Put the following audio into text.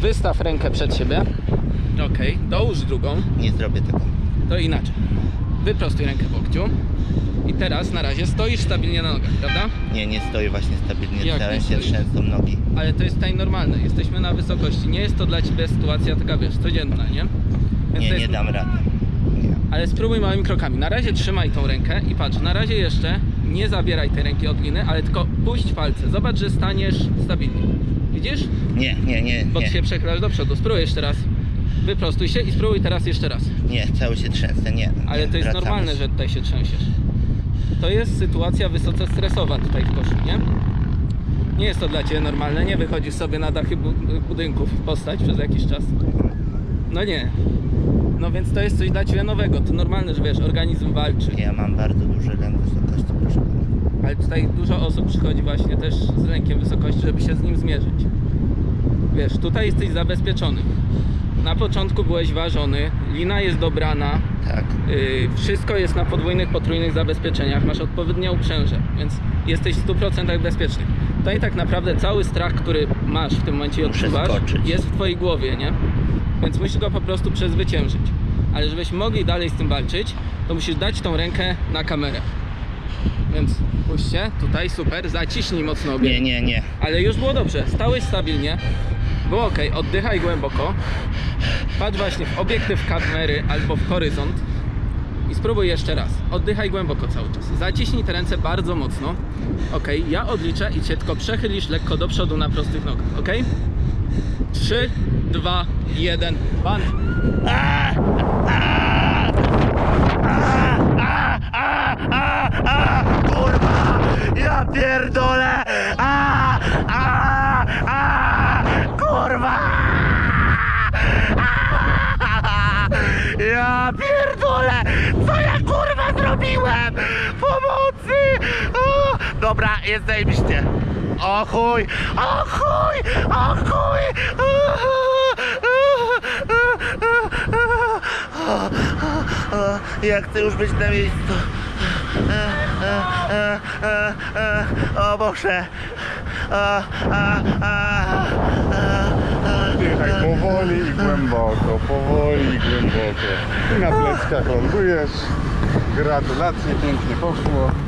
Wystaw rękę przed siebie. Okej, dołóż drugą. Nie zrobię tego. To inaczej. Wyprostuj rękę w. I teraz na razie stoisz stabilnie na nogach, prawda? Nie, nie stoję właśnie stabilnie, Jak się trzęsą nogi. Ale to jest tutaj normalne. Jesteśmy na wysokości. Nie jest to dla ciebie sytuacja taka, wiesz, codzienna, nie? Więc Nie, to nie jest... dam rady. Nie. Ale spróbuj małymi krokami. Na razie trzymaj tą rękę i patrz, na razie jeszcze nie zabieraj tej ręki od liny, ale tylko puść palce. Zobacz, że staniesz stabilnie. Widzisz? Nie, nie, nie, Bo ty się nie. przechylasz do przodu. Spróbuj jeszcze raz. Wyprostuj się i spróbuj teraz jeszcze raz. Nie, cały się trzęsę, nie. Ale nie, to jest normalne, się. że tutaj się trzęsiesz. To jest sytuacja wysoce stresowa tutaj w koszu, nie? Nie jest to dla Ciebie normalne, nie wychodzisz sobie na dachy bu budynków postać przez jakiś czas. No nie. No więc to jest coś dla Ciebie nowego. To normalne, że wiesz, organizm walczy. Ja mam bardzo duży lęk wysokości, proszę. Ale tutaj dużo osób przychodzi właśnie też z lękiem wysokości, żeby się z nim zmierzyć. Wiesz, tutaj jesteś zabezpieczony. Na początku byłeś ważony, lina jest dobrana, Tak. Yy, wszystko jest na podwójnych, potrójnych zabezpieczeniach, masz odpowiednie uprzęże, więc jesteś w 100% bezpieczny. Tutaj tak naprawdę cały strach, który masz w tym momencie i odczuwasz, jest w twojej głowie, nie? Więc musisz go po prostu przezwyciężyć. Ale żebyśmy mogli dalej z tym walczyć, to musisz dać tą rękę na kamerę. Więc puśćcie, tutaj super, zaciśnij mocno obie. Nie, nie, nie. Ale już było dobrze, stałeś stabilnie, było ok, oddychaj głęboko, patrz właśnie w obiektyw kamery albo w horyzont i spróbuj jeszcze raz. Oddychaj głęboko cały czas. Zaciśnij te ręce bardzo mocno. Ok, ja odliczę i cię tylko przechylisz lekko do przodu na prostych nogach, ok? 3, 2, 1, ban. Kurwa! Ja pierdolę! A, a, a, kurwa! Ja pierdolę! Co ja kurwa zrobiłem? Pomocy! O, dobra, jest zajebiście. O chuj! O chuj! O chuj! Ja chcę już być na miejscu. O Boże. A, a, a, powoli i głęboko, powoli i głęboko. I na pleckach lądujesz. Gratulacje, pięknie poszło.